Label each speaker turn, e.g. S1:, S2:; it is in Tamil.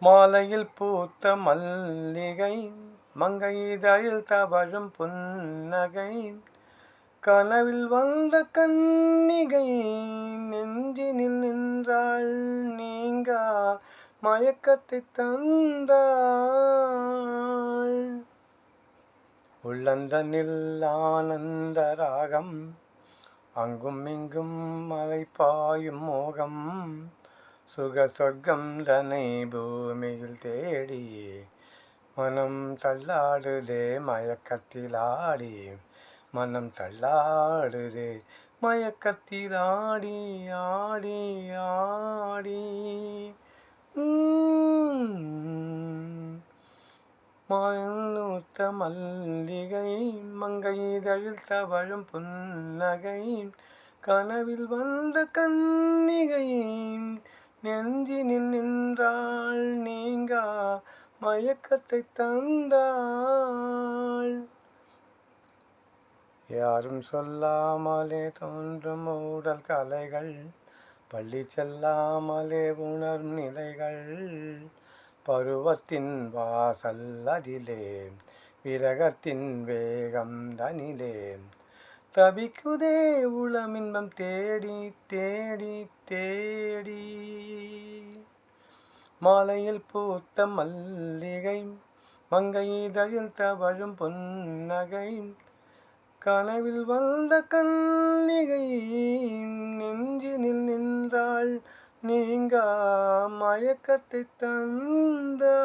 S1: மாலையில் பூத்த மல்லிகை மங்கை இதழில் தவழும் புன்னகை கனவில் வந்த கன்னிகை நெஞ்சினில் நின்றாள் நீங்கா மயக்கத்தை தந்தாள். உள்ளந்தனில் ஆனந்த ராகம் அங்கும் இங்கும் மலை பாயும் மோகம் சுக சொர்க்கம் தனை பூமியில் தேடி மனம் தள்ளாடுதே மயக்கத்தில் ஆடி மனம் தள்ளாடுதே மயக்கத்திலாடி ஆடி ஆடி மானூத்த மல்லிகை மங்கை இதழில் தவழும் புன்னகை கனவில் வந்த கன்னிகை நெஞ்சினில் நின்றாள் நீங்கா மயக்கத்தை தந்தாள் யாரும் சொல்லாமலே தோன்றும் ஊடல் கலைகள் பள்ளி செல்லாமலே உணரும் நிலைகள். பருவத்தின் வாசல் அதிலே விரகத்தின் வேகம் தனிலே. தவிக்குதே உளமின்பம் தேடி தேடி தேடி. மாலையில் பூத்த மல்லிகை மங்கை இதழில் தவழும் பொன்னகை கனவில் வந்த கன்னிகை நெஞ்சினில் நின்றாள் நீங்க மயக்கத்தை தந்தாள்.